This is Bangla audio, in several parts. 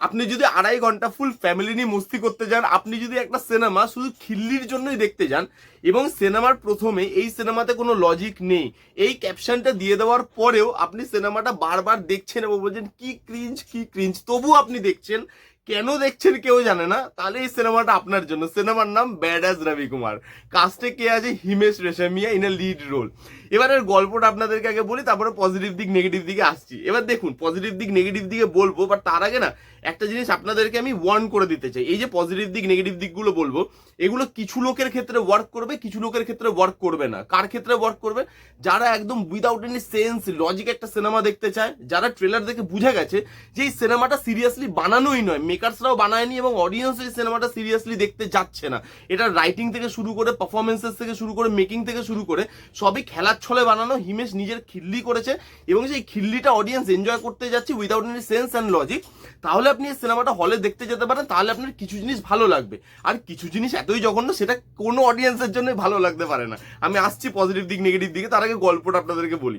আপনি যদি আড়াই ঘণ্টা ফুল ফ্যামিলি নিয়ে মস্তি করতে যান, আপনি যদি একটা সিনেমা শুধু খিল্লির জন্যই দেখতে যান, এবং সিনেমার প্রথমে এই সিনেমাতে কোনো লজিক নেই, এই ক্যাপশনটা দিয়ে দেওয়ার পরেও আপনি সিনেমাটা বারবার দেখছেন এবং বলছেন, কি ক্রিঞ্জ কি ক্রিঞ্জ তবু আপনি দেখছেন কেন দেখছেন কেউ জানে না? তাহলে এই সিনেমাটা আপনার জন্য। সিনেমার নাম ব্যাড অ্যাজ রবি কুমার কাস্টে কে আছে? Himesh Reshammiya in a lead role এবারের গল্পটা আপনাদেরকে আগে বলি, তারপরে পজিটিভ দিক নেগেটিভ দিকে আসছি। এবার দেখুন পজিটিভ দিক নেগেটিভ দিকে বলব বাট তার আগে না, একটা জিনিস আপনাদেরকে আমি ওয়ার্ন করে দিতে চাই। এই যে পজিটিভ দিক নেগেটিভ দিকগুলো বলব, এগুলো কিছু লোকের ক্ষেত্রে ওয়ার্ক করবে, কিছু লোকের ক্ষেত্রে ওয়ার্ক করবে না। কার ক্ষেত্রে ওয়ার্ক করবে? যারা একদম উইদাউট এনি সেন্স লজিক একটা সিনেমা দেখতে চায়, যারা ট্রেলার দেখে বুঝে গেছে যে এই সিনেমাটা সিরিয়াসলি বানানোই নয় মেকার্সরাও বানায়নি এবং অডিয়েন্স এই সিনেমাটা সিরিয়াসলি দেখতে যাচ্ছে না। এটা রাইটিং থেকে শুরু করে পারফরমেন্সেস থেকে শুরু করে মেকিং থেকে শুরু করে সবই খেলার ছলে বানানো। হিমেশ নিজের খিল্লি করেছে এবং সেই খিল্লিটা অডিয়েন্স এনজয় করতে যাচ্ছে without any sense and logic তাহলে আপনি এই সিনেমাটা হলে দেখতে যেতে পারেন, তাহলে আপনার কিছু জিনিস ভালো লাগবে। আর কিছু জিনিস এতই জঘন্য, সেটা কোনো অডিয়েন্সের জন্য ভালো লাগতে পারে না। আমি আসছি পজিটিভ দিক নেগেটিভ দিকে, তার আগে গল্পটা আপনাদেরকে বলি।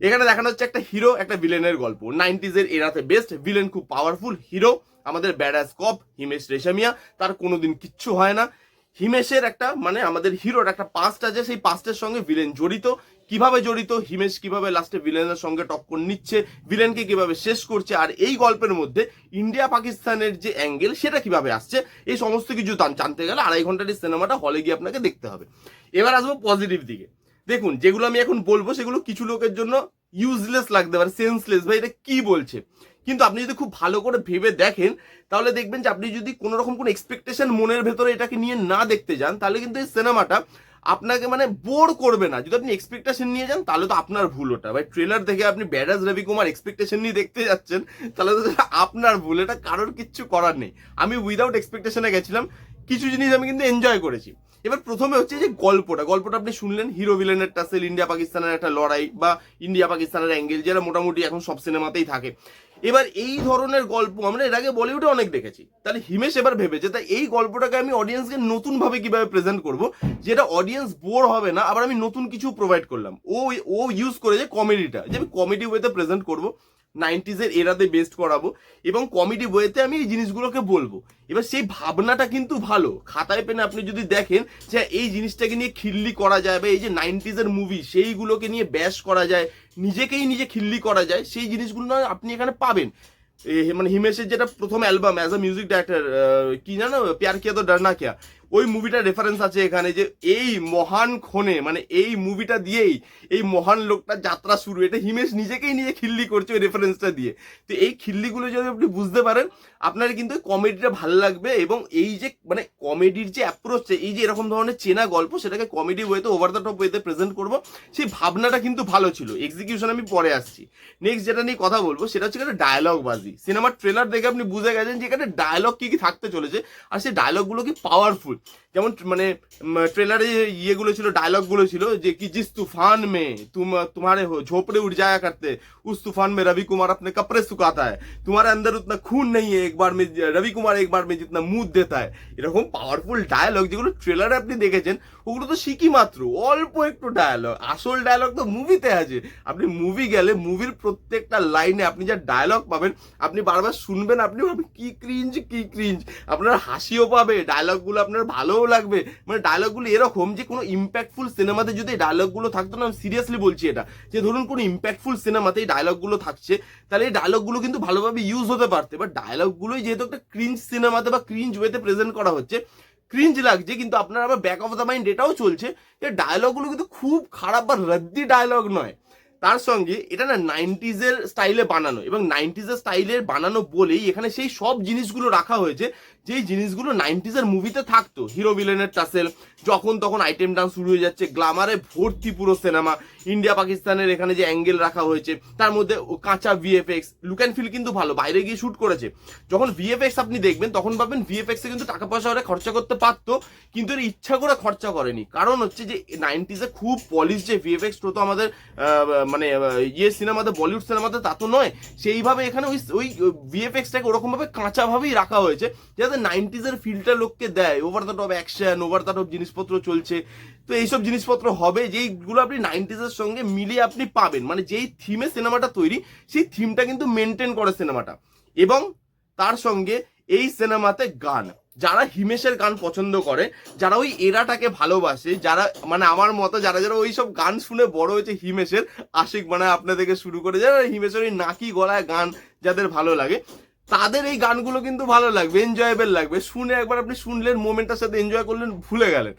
এখানে দেখানো হচ্ছে একটা হিরো একটা ভিলেনের গল্প। নাইনটিজের এরাতে বেস্ট ভিলেন খুব পাওয়ারফুল হিরো আমাদের ব্যাডাস কপ হিমেশ রেশমিয়া। তার কোনোদিন কিচ্ছু হয় না। হিমেশের একটা মানে আমাদের হিরোর একটা পাস্ট আছে, সেই পাস্টের সঙ্গে ভিলেন জড়িত। কীভাবে জড়িত? হিমেশ কীভাবে লাস্টে ভিলেনের সঙ্গে টক্কর নিচ্ছে? ভিলেনকে কীভাবে শেষ করছে? আর এই গল্পের মধ্যে ইন্ডিয়া পাকিস্তানের যে অ্যাঙ্গেল সেটা কীভাবে আসছে? এই সমস্ত কিছু জানতে গেলে আড়াই ঘণ্টার সিনেমাটা হলে গিয়ে আপনাকে দেখতে হবে। এবার আসব পজিটিভ দিকে। দেখুন, যেগুলো আমি এখন বলব, সেগুলো কিছু লোকের জন্য ইউজলেস লাগতে পারে সেন্সলেস ভাই, এটা কি বলছে? কিন্তু আপনি যদি খুব ভালো করে ভেবে দেখেন, তাহলে দেখবেন যে আপনি যদি কোনো রকম কোনো এক্সপেকটেশন মনের ভেতরে এটাকে নিয়ে না দেখতে যান, তাহলে কিন্তু এই সিনেমাটা আপনাকে মানে বোর করবে না। যদি আপনি এক্সপেকটেশন নিয়ে যান, তাহলে তো আপনার ভুল ওটা। ভাই ট্রেলার দেখে আপনি ব্যাডাজ রবি কুমার এক্সপেকটেশন নিয়ে দেখতে যাচ্ছেন, তাহলে তো আপনার ভুল, এটা কারোর কিচ্ছু করার নেই। আমি উইদাউট এক্সপেকটেশনে গেছিলাম, কিছু জিনিস আমি কিন্তু এনজয় করেছি। এবার প্রথমে হচ্ছে যে গল্পটা গল্পটা আপনি শুনলেন হিরো ভিলেনের টাসেল ইন্ডিয়া পাকিস্তানের একটা লড়াই বা ইন্ডিয়া পাকিস্তানের অ্যাঙ্গেল যেটা মোটামুটি এখন সব সিনেমাতেই থাকে। এবার এই ধরনের গল্প আমরা এর আগে বলিউডে অনেক দেখেছি। তাহলে হিমেশ এবার ভেবেছে তাই এই গল্পটাকে আমি অডিয়েন্সকে নতুন ভাবে কীভাবে প্রেজেন্ট করব, যেটা অডিয়েন্স বোর হবে না, আবার আমি নতুন কিছু প্রোভাইড করলাম। ও ও ইউজ করে যে কমেডিটা যে আমি কমেডি ওয়েতে প্রেজেন্ট করব। নাইনটিজের এরাতে বেস্ট করাবো এবং কমেডি ওয়েতে আমি এই জিনিসগুলোকে বলব। এবার সেই ভাবনাটা কিন্তু ভালো। খাতায় পেনে আপনি যদি দেখেন যে এই জিনিসটাকে নিয়ে খিল্লি করা যায় বা এই যে নাইনটিজের মুভি সেইগুলোকে নিয়ে ব্যাস করা যায়, নিজেকেই নিজে খিল্লি করা যায়, সেই জিনিসগুলো না আপনি এখানে পাবেন। মানে হিমেশের যেটা প্রথম album as a music director কি জানো? প্যার কিয়া তো ডারনা কিয়া ওই মুভিটার রেফারেন্স আছে এখানে যে এই মহান ক্ষণে মানে এই মুভিটা দিয়েই এই মহান লোকটার যাত্রা শুরু। এটা হিমেশ নিজেকেই নিজে খিল্লি করছে ওই রেফারেন্সটা দিয়ে। তো এই খিল্লিগুলো যদি আপনি বুঝতে পারেন, আপনার কিন্তু কমেডিটা ভালো লাগবে এবং এই যে মানে কমেডির যে অ্যাপ্রোচ এই যে এরকম ধরনের চেনা গল্প, সেটাকে কমেডি ওয়েতে ওভার দ্য টপ ওয়েতে প্রেজেন্ট করব, সেই ভাবনাটা কিন্তু ভালো ছিল। এক্সিকিউশন আমি পরে আসছি। নেক্সট যেটা নিয়ে কথা বলব, সেটা হচ্ছে এখানে ডায়লগ বাজি। সিনেমার ট্রেলার দেখে আপনি বুঝে গেছেন যে এখানে ডায়লগ কি কি থাকতে চলেছে, আর সেই ডায়লগগুলো কি পাওয়ারফুল যেমন মানে ট্রেলারে ইয়েগুলো ছিল ডায়লগগুলো ছিল যে, কি জিস তুফান মে? তুম, তোমারে ঝোপড়ে উঠ जाया करते उस तूफान में रवि कुमार अपने कपड़े सुखाता है तुम्हारे अंदर उतना खून नहीं একবার एक बार में रवि कुमार एक बार में जितना এরকম পাওয়ারফুল ডায়লগ যেগুলো ট্রেলারে আপনি দেখেছেন ওগুলো তো শিখি মাত্র, অল্প একটু ডায়লগ আসল ডায়ালগ তো মুভিতে আছে। আপনি মুভি গেলে মুভির প্রত্যেকটা লাইনে আপনি যা ডায়লগ পাবেন, আপনি বারবার শুনবেন, আপনি ভাবেন, কি ক্রিঞ্জ কি ক্রিঞ্জ আপনার হাসিও পাবে ডায়লগগুলো আপনার ভালোও লাগবে। মানে ডায়লগগুলো এরকম যে কোনো ইম্প্যাক্টফুল সিনেমাতে যদি এই ডায়লগগুলো থাকতো না, আমি সিরিয়াসলি বলছি এটা, যে ধরুন কোনো ইম্প্যাক্টফুল সিনেমাতে এই ডায়লগগুলো থাকছে, তাহলে এই ডায়লগগুলো কিন্তু ভালোভাবে ইউজ হতে পারতে। এবার ডায়লগগুলোই যেহেতু একটা ক্রিঞ্জ সিনেমাতে বা ক্রিঞ্জ ওয়েতে প্রেজেন্ট করা হচ্ছে ক্রিঞ্জ লাগছে, কিন্তু আপনার আবার ব্যাক অফ দ্য মাইন্ড এটাও চলছে যে ডায়লগগুলো কিন্তু খুব খারাপ বা রদ্দি ডায়লগ নয়। তার সঙ্গে এটা না নাইনটিজের স্টাইলে বানানো এবং নাইনটিজের স্টাইলের বানানো বলেই এখানে সেই সব জিনিসগুলো রাখা হয়েছে, যেই জিনিসগুলো নাইনটিজের মুভিতে থাকতো। হিরো ভিলেনের টাসেল, যখন তখন আইটেম ডান্স শুরু হয়ে যাচ্ছে গ্লামারে ভর্তি পুরো সিনেমা ইন্ডিয়া পাকিস্তানের এখানে যে অ্যাঙ্গেল রাখা হয়েছে, তার মধ্যে কাঁচা ভিএফএক্স লুক অ্যান্ড ফিল কিন্তু ভালো, বাইরে গিয়ে শুট করেছে। যখন ভিএফএক্স আপনি দেখবেন, তখন ভাববেন ভিএফএক্স কিন্তু টাকা পয়সা ওরা খরচা করতে পারতো, কিন্তু এর ইচ্ছা করে খরচা করেনি। কারণ হচ্ছে যে, নাইনটিজে খুব পলিশ যে ভিএফএক্স তো আমাদের মানে ইয়ে সিনেমাতে, বলিউড সিনেমাতে তা তো নয়। সেইভাবে এখানে ওই ওই ভিএফএক্সটাকে ওরকমভাবে কাঁচাভাবেই রাখা হয়েছে, যাতে নাইনটিজের ফিলটা লোককে দেয়। Over the top action over the top জিনিসপত্র চলছে। তো এইসব জিনিসপত্র হবে, যেইগুলো আপনি নাইনটিজের সঙ্গে মিলিয়ে আপনি পাবেন। মানে যেই থিমে সিনেমাটা তৈরি, সেই থিমটা কিন্তু মেনটেন করে সিনেমাটা। এবং তার সঙ্গে এই সিনেমাতে গান। যারা হিমেশের গান পছন্দ করে, যারা ওই এরাটাকে ভালোবাসে, যারা মানে আমার মতো যারা যারা ওই সব গান শুনে বড় হয়েছে হিমেশের, আশিক মানে আপনাদেরকে শুরু করে যারা হিমেশের ওই নাকি গলায় গান যাদের ভালো লাগে, তাদের এই গানগুলো কিন্তু ভালো লাগবে এনজয়েবেল লাগবে। শুনে একবার আপনি শুনলেন মোমেন্টটার সাথে এনজয় করলেন, ভুলে গেলেন।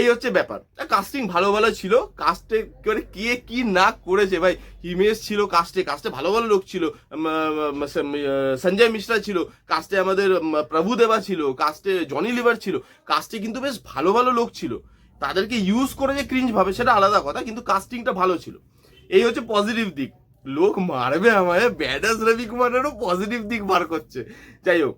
এই হচ্ছে ব্যাপার। কাস্টিং ভালো ভালো ছিল। কাস্টে করে কে কি না করেছে ভাই? হিমেশ ছিল কাস্টে কাস্টে ভালো ভালো লোক ছিল। সঞ্জয় মিশ্রা ছিল। কাস্টে আমাদের প্রভুদেবা ছিল। কাস্টে জনি লিভার ছিল। কাস্টে কিন্তু বেশ ভালো ভালো লোক ছিল। তাদেরকে ইউজ করে যে ক্রিঞ্জ ভাবে সেটা আলাদা কথা, কিন্তু কাস্টিংটা ভালো ছিল। এই হচ্ছে পজিটিভ দিক। লোক মারবে আমায়। ব্যাডাস রবি কুমারেরও পজিটিভ দিক বার করছে। যাই হোক।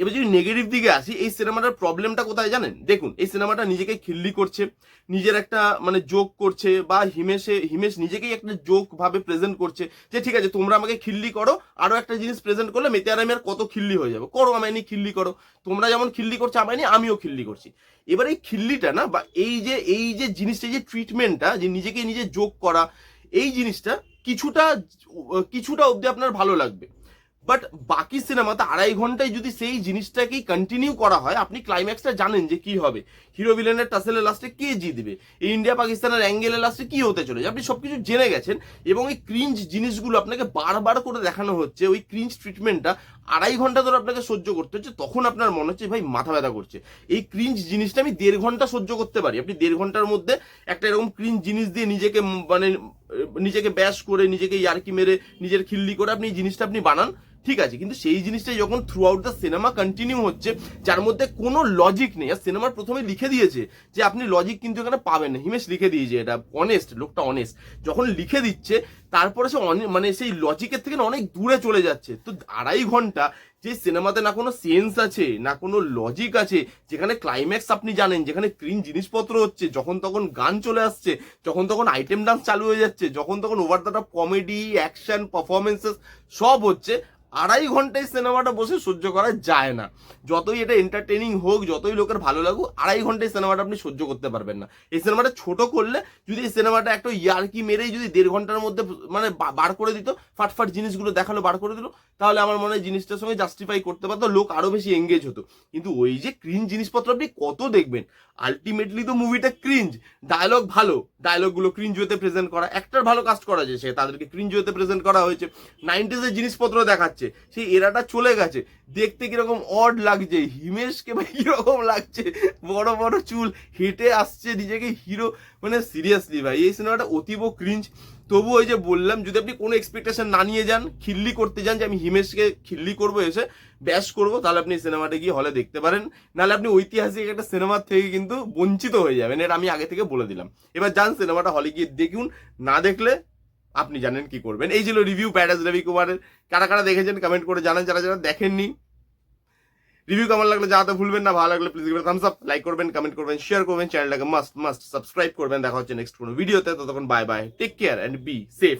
এবার যদি নেগেটিভ দিকে আসি, এই সিনেমাটার প্রবলেমটা কোথায় জানেন? দেখুন, এই সিনেমাটা নিজেকে খিল্লি করছে, নিজের একটা মানে জোক করছে, বা হিমেশে, হিমেশ নিজেকেই একটা জোক ভাবে প্রেজেন্ট করছে, যে ঠিক আছে, তোমরা আমাকে খিল্লি করো, আরও একটা জিনিস প্রেজেন্ট করলে মেতে আর আমি আর কত খিল্লি হয়ে যাব। করো, আমায় নিয়ে খিল্লি করো। তোমরা যেমন খিল্লি করছ, আমায় নিয়ে আমিও খিল্লি করছি। এবার এই খিল্লিটা না, বা এই যে এই যে জিনিসটা যে ট্রিটমেন্টটা যে নিজেকে নিজে যোগ করা, এই জিনিসটা কিছুটা কিছুটা অবধি আপনার ভালো লাগবে। বাট বাকি সিনেমাতে আড়াই ঘন্টায় যদি সেই জিনিসটাকেই কন্টিনিউ করা হয়, আপনি ক্লাইম্যাক্সটা জানেন যে কি হবে। হিরো ভিলেনের টাসেলের লাস্টে কে জিতবে? এই ইন্ডিয়া পাকিস্তানের অ্যাঙ্গেলের লাস্টে কি হতে চলেছে? আপনি সবকিছু জেনে গেছেন এবং এই ক্রিঞ্জ জিনিসগুলো আপনাকে বারবার করে দেখানো হচ্ছে, ওই ক্রিঞ্জ ট্রিটমেন্টটা আড়াই ঘণ্টা ধরে আপনাকে সহ্য করতে হচ্ছে, তখন আপনার মনে হচ্ছে, ভাই, মাথা ব্যথা করছে। এই ক্রিঞ্জ জিনিসটা আমি দেড় ঘণ্টা সহ্য করতে পারি। আপনি দেড় ঘণ্টার মধ্যে একটা এরকম ক্রিঞ্জ জিনিস দিয়ে নিজেকে মানে নিজেকে ব্যাস করে, নিজেকে ইয়ার্কি মেরে, নিজের খিল্লি করে আপনি এই জিনিসটা আপনি বানান, ঠিক আছে? কিন্তু সেই জিনিসটা যখন throughout the cinema continue হচ্ছে, যার মধ্যে কোনো লজিক নেই। আর সিনেমার প্রথমে লিখে দিয়েছে যে, আপনি লজিক কিন্তু এখানে পাবেন না। হিমেশ লিখে দিয়েছে এটা। অনেস্ট লোকটা অনেস্ট যখন লিখে দিচ্ছে, তারপরে সে অনে- মানে সেই লজিকের থেকে অনেক দূরে চলে যাচ্ছে। তো আড়াই ঘণ্টা যে সিনেমাতে না কোনো সেন্স আছে, না কোনো লজিক আছে, যেখানে ক্লাইম্যাক্স আপনি জানেন, যেখানে ক্রিন জিনিসপত্র হচ্ছে, যখন তখন গান চলে আসছে, যখন তখন আইটেম ডান্স চালু হয়ে যাচ্ছে, যখন তখন over the top comedy action performances সব হচ্ছে আড়াই ঘন্টায় সিনেমাটা বসে সহ্য করা যায় না। যতই এটা এন্টারটেনিং হোক, যতই লোকের ভালো লাগুক, আড়াই ঘন্টায় সিনেমাটা আপনি সহ্য করতে পারবেন না। এই সিনেমাটা ছোট করলে যদি এই সিনেমাটা একটা ইয়ারকি মেরেই যদি দেড় ঘণ্টার মধ্যে মানে বার করে দিত, ফাটফাট জিনিসগুলো দেখাল, বার করে দিল, তাহলে আমার মনে হয় জিনিসটার সঙ্গে জাস্টিফাই করতে পারতো, লোক আরও বেশি এঙ্গেজ হতো। কিন্তু ওই যে ক্রিঞ্জ জিনিসপত্র আপনি কত দেখবেন আলটিমেটলি তো মুভিটা ক্রিঞ্জ ডায়লগ ভালো ডায়লগগুলো ক্রিঞ্জ ওয়েতে প্রেজেন্ট করা। একটার ভালো কাস্ট করা যায়, সে তাদেরকে ক্রিঞ্জ ওয়েতে প্রেজেন্ট করা হয়েছে। নাইনটিজের জিনিসপত্র দেখাচ্ছে। সেই এরাটা চলে গেছে। দেখতে কীরকম অড লাগছে। হিমেশকে ভাই কীরকম লাগছে। বড় বড় চুল। হেঁটে আসছে নিজেকে হিরো মানে সিরিয়াসলি ভাই, এই সিনেমাটা অতীব ক্রিঞ্জ তবু ওই যে বললাম, যদি আপনি কোনো এক্সপেকটেশন না নিয়ে যান, খিল্লি করতে যান যে আমি হিমেশকে খিল্লি করব এসে ব্যাস করব, তাহলে আপনি সিনেমাটা গিয়ে হলে দেখতে পারেন। নাহলে আপনি ঐতিহাসিক একটা সিনেমার থেকে কিন্তু বঞ্চিত হয়ে যাবেন। এটা আমি আগে থেকে বলে দিলাম। এবার যান সিনেমাটা হলে গিয়ে দেখুন। না দেখলে আপনি জানেন কি করবেন। এই ছিল রিভিউ প্যারাস রবি কুমারের। কারা কারা দেখেছেন কমেন্ট করে জানান। যারা যারা দেখেননি রিভিউ কেমন লাগল জানাতে ভুলবেন না। ভালো লাগলে প্লিজ থামস আপ লাইক করবেন কমেন্ট করবেন শেয়ার করবেন চ্যানেলটাকে মাস্ট মাস্ট সাবস্ক্রাইব করবেন। দেখা হচ্ছে নেক্সট কোনো ভিডিওতে ততক্ষণ bye bye take care and be safe